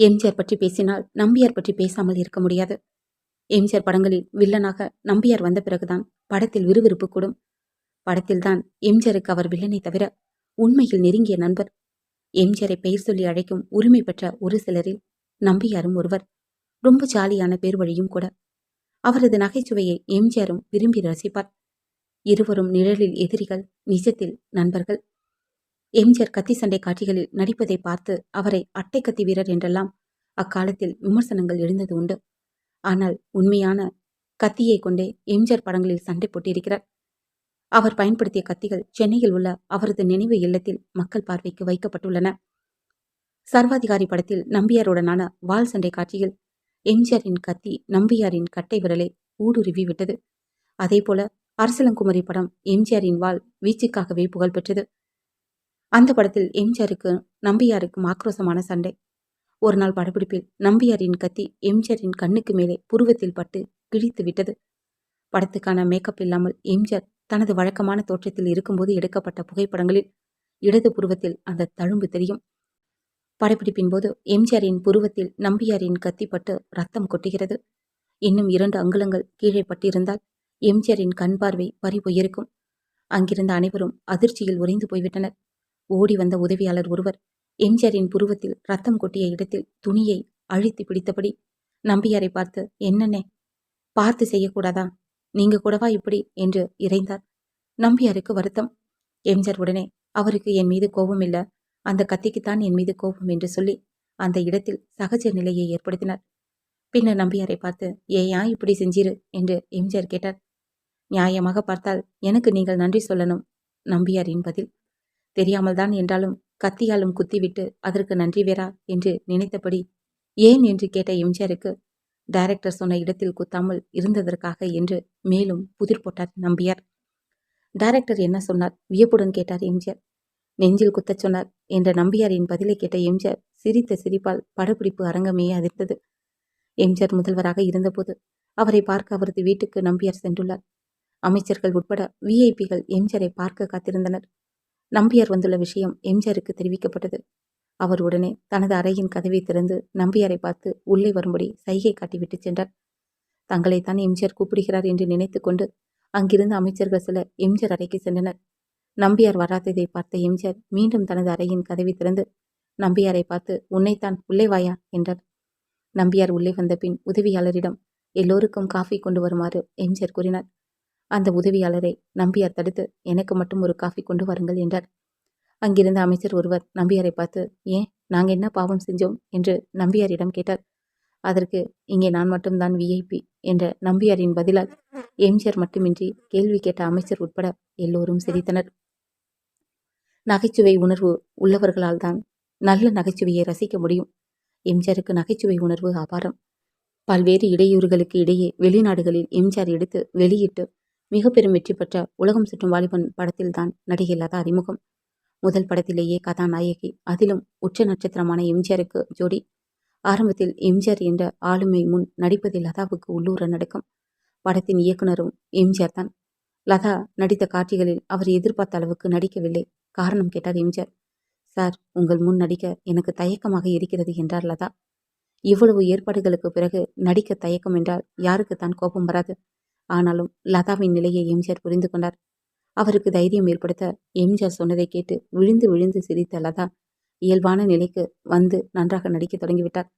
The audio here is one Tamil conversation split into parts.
எம்ஜிஆர் பற்றி பேசினால் நம்பியார் பற்றி பேசாமல் இருக்க முடியாது. எம்ஜிஆர் படங்களில் வில்லனாக நம்பியார் வந்த பிறகுதான் படத்தில் விறுவிறுப்பு கூடும். படத்தில்தான் எம்ஜிஆருக்கு அவர் வில்லனை தவிர உண்மையில் நெருங்கிய நண்பர். எம்ஜிஆரை பெயர் சொல்லி அழைக்கும் உரிமை பெற்ற ஒரு சிலரில் நம்பியாரும் ஒருவர். ரொம்ப ஜாலியான பேர் வழியும் கூட. அவரது நகைச்சுவையை எம்ஜிஆரும் விரும்பி ரசிப்பார். இருவரும் நிழலில் எதிரிகள் நிஜத்தில் நண்பர்கள். எம்ஜிஆர் கத்தி சண்டை காட்சிகளில் நடிப்பதை பார்த்து அவரை அட்டை கத்தி வீரர் என்றெல்லாம் அக்காலத்தில் விமர்சனங்கள் எழுந்தது உண்டு. ஆனால் உண்மையான கத்தியை கொண்டே எம்ஜிஆர் படங்களில் சண்டை போட்டிருக்கிறார். அவர் பயன்படுத்திய கத்திகள் சென்னையில் உள்ள அவரது நினைவு இல்லத்தில் மக்கள் பார்வைக்கு வைக்கப்பட்டுள்ளன. சர்வாதிகாரி படத்தில் நம்பியாருடனான வாள் சண்டை காட்சியில் எம்ஜிஆரின் கத்தி நம்பியாரின் கட்டை விரலை ஊடுருவி விட்டது. அதேபோல அரசலங்குமரி படம் எம்ஜிஆரின் வாள் வீச்சுக்காகவே புகழ்பெற்றது. அந்த படத்தில் எம்ஜிஆருக்கு நம்பியாருக்கும் ஆக்ரோசமான சண்டை. ஒரு நாள் படப்பிடிப்பில் நம்பியாரின் கத்தி எம்ஜிஆரின் கண்ணுக்கு மேலே புருவத்தில் பட்டு கிழித்து விட்டது. படத்துக்கான மேக்கப் இல்லாமல் எம்ஜிஆர் தனது வழக்கமான தோற்றத்தில் இருக்கும்போது எடுக்கப்பட்ட புகைப்படங்களில் இடது புருவத்தில் அந்த தழும்பு தெரியும். படப்பிடிப்பின் போது எம்ஜிஆரின் புருவத்தில் நம்பியாரின் கத்தி பட்டு ரத்தம் கொட்டுகிறது. இன்னும் இரண்டு அங்குலங்கள் கீழே பட்டிருந்தால் எம்ஜிஆரின் கண் பார்வை பறி போயிருக்கும் அங்கிருந்த அனைவரும் அதிர்ச்சியில் உறைந்து போய்விட்டனர். ஓடி வந்த உதவியாளர் ஒருவர் எம்ஜிஆரின் புருவத்தில் ரத்தம் கொட்டிய இடத்தில் துணியை அழுத்தி பிடித்தபடி நம்பியாரை பார்த்து என்னென்ன பார்த்து செய்யக்கூடாதா? நீங்க கூடவா இப்படி என்று இறைந்தார். நம்பியாருக்கு வருத்தம். எம்ஜிஆர் உடனே அவருக்கு என் மீது கோபம் இல்ல. அந்த கத்திக்குத்தான் என் மீது கோபம் என்று சொல்லி அந்த இடத்தில் சகஜ நிலையை ஏற்படுத்தினார். பின்னர் நம்பியாரை பார்த்து ஏயா இப்படி செஞ்சிரு? என்று எம்ஜிஆர் கேட்டார். நியாயமாக பார்த்தால் எனக்கு நீங்கள் நன்றி சொல்லணும் நம்பியாரின் பதில். தெரியாமல்தான் என்றாலும் கத்தியாலும் குத்திவிட்டு அதற்கு நன்றி வேறா என்று நினைத்தபடி ஏன்? என்று கேட்ட எம்ஜிஆருக்கு டைரக்டர் சொன்ன இடத்தில் குத்தாமல் இருந்ததற்காக என்று மேலும் புதிர் போட்டார் நம்பியார். டைரக்டர் என்ன சொன்னார்? வியப்புடன் கேட்டார் எம்ஜிஆர். நெஞ்சில் குத்தச் சொன்னார் என்ற நம்பியாரின் பதிலை கேட்ட எம்ஜிஆர் சிரித்த சிரிப்பால் படப்பிடிப்பு அரங்கமே அதிர்ந்தது. எம்ஜிஆர் முதல்வராக இருந்தபோது அவரை பார்க்க அவரது வீட்டுக்கு நம்பியார் சென்றுள்ளார். அமைச்சர்கள் உட்பட விஐபிகள் எம்ஜிஆரை பார்க்க காத்திருந்தனர். நம்பியார் வந்துள்ள விஷயம் எம்ஜிஆருக்கு தெரிவிக்கப்பட்டது. அவர் உடனே தனது அறையின் கதவை திறந்து நம்பியாரை பார்த்து உள்ளே வரும்படி சைகை காட்டிவிட்டு சென்றார். தங்களைத்தான் எம்ஜிஆர் கூப்பிடுகிறார் என்று நினைத்து கொண்டு அங்கிருந்த அமைச்சர்கள் சில எம்ஜிஆர் அறைக்கு சென்றனர். நம்பியார் வராததை பார்த்த எம்ஜிஆர் மீண்டும் தனது அறையின் கதவை திறந்து நம்பியாரை பார்த்து உன்னைத்தான் உள்ளே வாயா? என்றார். நம்பியார் உள்ளே வந்த பின் உதவியாளரிடம் எல்லோருக்கும் காஃபி கொண்டு வருமாறு எம்ஜிஆர் கூறினார். அந்த உதவியாளரை நம்பியார் தடுத்து எனக்கு மட்டும் ஒரு காஃபி கொண்டு வாருங்கள் என்றார். அங்கிருந்த அமைச்சர் ஒருவர் நம்பியாரை பார்த்து ஏன் நாங்கள் என்ன பாவம் செஞ்சோம்? என்று நம்பியாரிடம் கேட்டார். அதற்கு இங்கே நான் மட்டும்தான் விஐபி என்ற நம்பியாரின் பதிலால் எம்ஜிஆர் மட்டுமின்றி கேள்வி கேட்ட அமைச்சர் உட்பட எல்லோரும் சிரித்தனர். நகைச்சுவை உணர்வு உள்ளவர்களால் தான் நல்ல நகைச்சுவையை ரசிக்க முடியும். எம்ஜிஆருக்கு நகைச்சுவை உணர்வு அபாரம். பல்வேறு இடையூறுகளுக்கு இடையே வெளிநாடுகளில் எம்ஜிஆர் எடுத்து வெளியிட்டு மிக பெரும் வெற்றி பெற்ற உலகம் சுற்றும் வாலிபன் படத்தில்தான் நடிகை லதா அறிமுகம். முதல் படத்திலேயே கதாநாயகி அதிலும் உச்ச நட்சத்திரமான எம்ஜிஆருக்கு ஜோடி. ஆரம்பத்தில் எம்ஜிஆர் என்ற ஆளுமை முன் நடிப்பதில் லதாவுக்கு உள்ளூர நடக்கும். படத்தின் இயக்குனரும் எம்ஜிஆர் தான். லதா நடித்த காட்சிகளில் அவர் எதிர்பார்த்த அளவுக்கு நடிக்கவில்லை. காரணம் கேட்டார் எம்ஜிஆர். சார் உங்கள் முன் நடிக்க எனக்கு தயக்கமாக இருக்கிறது என்றார் லதா. இவ்வளவு ஏற்பாடுகளுக்கு பிறகு நடிக்க தயக்கம் என்றால் யாருக்குத்தான் கோபம் வராது? ஆனாலும் லதாவின் நிலையை எம்ஜிஆர் புரிந்து கொண்டார். அவருக்கு தைரியம் ஏற்படுத்த எம்ஜிஆர் சொன்னதை கேட்டு விழுந்து விழுந்து சிரித்த லதா இயல்பான நிலைக்கு வந்து நன்றாக நடிக்க தொடங்கிவிட்டார்.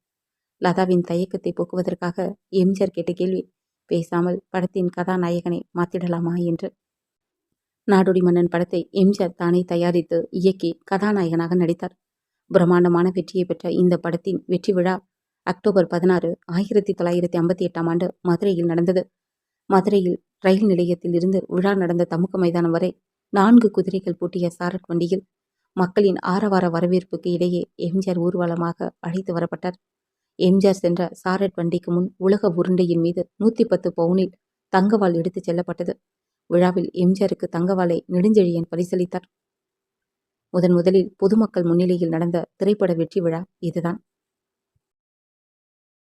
லதாவின் தயக்கத்தை போக்குவதற்காக எம்ஜிஆர் கேட்ட கேள்வி பேசாமல் படத்தின் கதாநாயகனை மாத்திடலாமா? என்று. நாடோடி மன்னன் படத்தை எம்ஜிஆர் தானே தயாரித்து இயக்கி கதாநாயகனாக நடித்தார். பிரம்மாண்டமான வெற்றியை பெற்ற இந்த படத்தின் வெற்றி விழா அக்டோபர் பதினாறு ஆயிரத்தி தொள்ளாயிரத்தி ஐம்பத்தி எட்டாம் ஆண்டு மதுரையில் நடந்தது. மதுரையில் ரயில் நிலையத்தில் இருந்து விழா நடந்த தமுக மைதானம் வரை நான்கு குதிரைகள் பூட்டிய சாரட் வண்டியில் மக்களின் ஆரவார வரவேற்புக்கு இடையே எம்ஜிஆர் ஊர்வலமாக அழைத்து வரப்பட்டார். எம்ஜிஆர் சென்ற சாரட் வண்டிக்கு முன் உலக உருண்டையின் மீது நூற்றி பத்து பவுனில் தங்கவால் எடுத்துச் செல்லப்பட்டது. விழாவில் எம்ஜிஆருக்கு தங்கவாலை நெடுஞ்செழியன் பரிசளித்தார். முதன் முதலில் பொதுமக்கள் முன்னிலையில் நடந்த திரைப்பட வெற்றி விழா இதுதான்.